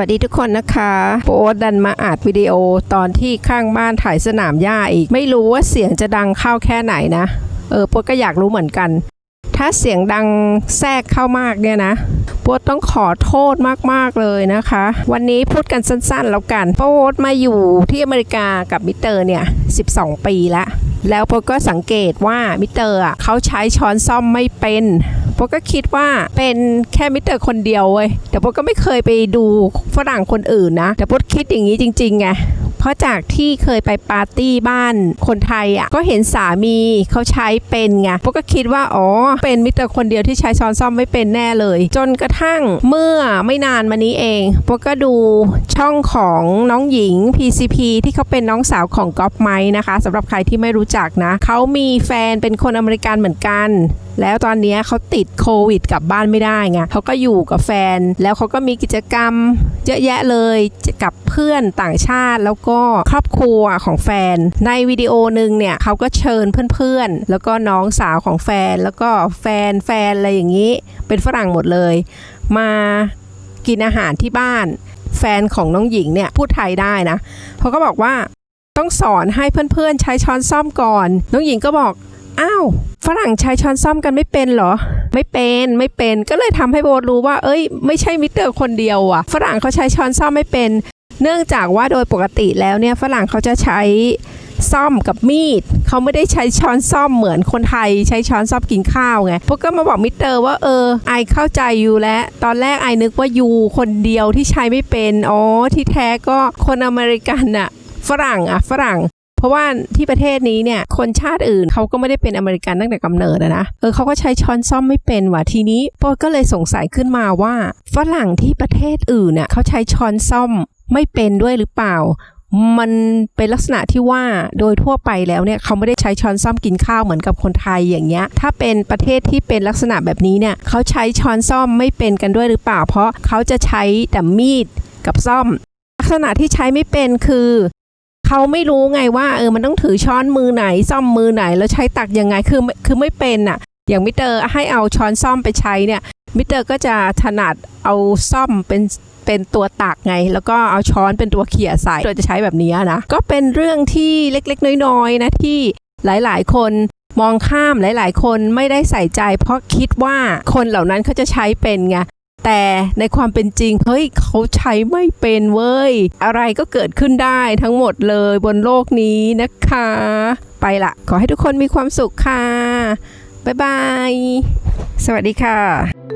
วัสดีทุกคนนะคะโป๊ดันมาอัดวิดีโอตอนที่ข้างบ้านถ่ายสนามหญ้าอีก ไม่รู้ว่าเสียงจะดังเข้าแค่ไหนนะ เออโป๊ก็อยากรู้เหมือนกัน ถ้าเสียงดังแทรกเข้ามากเนี่ยนะโป๊ต้องขอโทษมากๆเลยนะคะ วันนี้พูดกันสั้นๆแล้วกันโป๊มาอยู่ที่อเมริกากับมิเตอร์เนี่ย 12 ปีแล้วแล้วโป๊ก็สังเกตว่ามิเตอร์อะเขาใช้ช้อนซ่อมไม่เป็น โปก็คิดว่าเป็นแค่มิสเตอร์คนเดียวเว้ยแต่โปก็ไม่เคยไปดูฝรั่งคนอื่นนะ แต่โปคิดอย่างนี้จริงๆไงเพราะจากที่เคยไปปาร์ตี้บ้านคนไทยอะก็เห็นสามีเขาใช้เป็นไงโป๊ก็คิดว่าอ๋อเป็นมิสเตอร์คนเดียวที่ใช้ช้อนซ่อมไม่เป็นแน่เลย จนกระทั่งเมื่อไม่นานมานี้เองโป๊ก็ดูช่องของน้องหญิง PCP ที่เขาเป็นน้องสาวของก๊อฟไม้นะคะสำหรับใครที่ไม่รู้จักนะเขามีแฟนเป็นคนอเมริกันเหมือนกัน แล้วตอนนี้เขาติดโควิดกลับบ้านไม่ได้ไงเขาก็อยู่กับแฟน แล้วเขาก็มีกิจกรรมเยอะแยะเลยกับเพื่อนต่างชาติ แล้วก็ครอบครัวของแฟน ในวิดีโอหนึ่งเนี่ยเขาก็เชิญเพื่อนๆ แล้วก็น้องสาวของแฟน แล้วก็แฟนแฟนอะไรอย่างนี้ เป็นฝรั่งหมดเลย มากินอาหารที่บ้าน แฟนของน้องหญิงเนี่ยพูดไทยได้นะเขาก็บอกว่าต้องสอนให้เพื่อนๆใช้ช้อนซ่อมก่อน น้องหญิงก็บอก อ้าวฝรั่งใช้ช้อนซ่อมกันไม่เป็นเหรอ ไม่เป็นไม่เป็นก็เลยทำให้โบรู้ว่า เอ้ย ไม่ใช่มิสเตอร์คนเดียวอะฝรั่งเขาใช้ช้อนซ่อมไม่เป็น เนื่องจากว่าโดยปกติแล้วเนี่ยฝรั่งเขาจะใช้ซ่อมกับมีดเขาไม่ได้ใช้ช้อนซ่อมเหมือนคนไทยใช้ช้อนซ่อมกินข้าวไงพวกก็มาบอกมิสเตอร์ว่าเออไอเข้าใจอยู่แล้ว ตอนแรกไอนึกว่ายูคนเดียวที่ใช้ไม่เป็นอ๋อที่แท้ก็คนอเมริกันอะฝรั่งอะฝรั่ง เพราะว่าที่ประเทศนี้เนี่ยคนชาติอื่นเขาก็ไม่ได้เป็นอเมริกันตั้งแต่กำเนิดนะเออเขาก็ใช้ช้อนซ่อมไม่เป็นว่ะทีนี้โปก็เลยสงสัยขึ้นมาว่า ฝรั่งที่ประเทศอื่นเนี่ยเขาใช้ช้อนซ่อมไม่เป็นด้วยหรือเปล่า มันเป็นลักษณะที่ว่าโดยทั่วไปแล้วเนี่ยเขาไม่ได้ใช้ช้อนซ่อมกินข้าวเหมือนกับคนไทยอย่างเงี้ย ถ้าเป็นประเทศที่เป็นลักษณะแบบนี้เนี่ยเขาใช้ช้อนซ่อมไม่เป็นกันด้วยหรือเปล่า เพราะเขาจะใช้แต่มีดกับซ่อมลักษณะที่ใช้ไม่เป็นคือ เขาไม่รู้ไงว่าเออมันต้องถือช้อนมือไหนซ่อมมือไหนแล้วใช้ตักยังไงคือคือไม่เป็นอะอย่างมิเตอร์ให้เอาช้อนซ่อมไปใช้เนี่ยมิเตอร์ก็จะถนัดเอาซ่อมเป็นเป็นตัวตักไง แล้วก็เอาช้อนเป็นตัวเขี่ยใส่โดยจะใช้แบบนี้นะ ก็เป็นเรื่องที่เล็กๆ น้อยๆนะที่หลายๆ คนมองข้ามหลาย ๆ คนไม่ได้ใส่ใจ เพราะคิดว่าคนเหล่านั้นเขาจะใช้เป็นไง แต่ในความเป็นจริงเฮ้ยเขาใช้ไม่เป็นเว้ย อะไรก็เกิดขึ้นได้ทั้งหมดเลยบนโลกนี้นะคะ ไปละขอให้ทุกคนมีความสุขค่ะ บ๊ายบาย สวัสดีค่ะ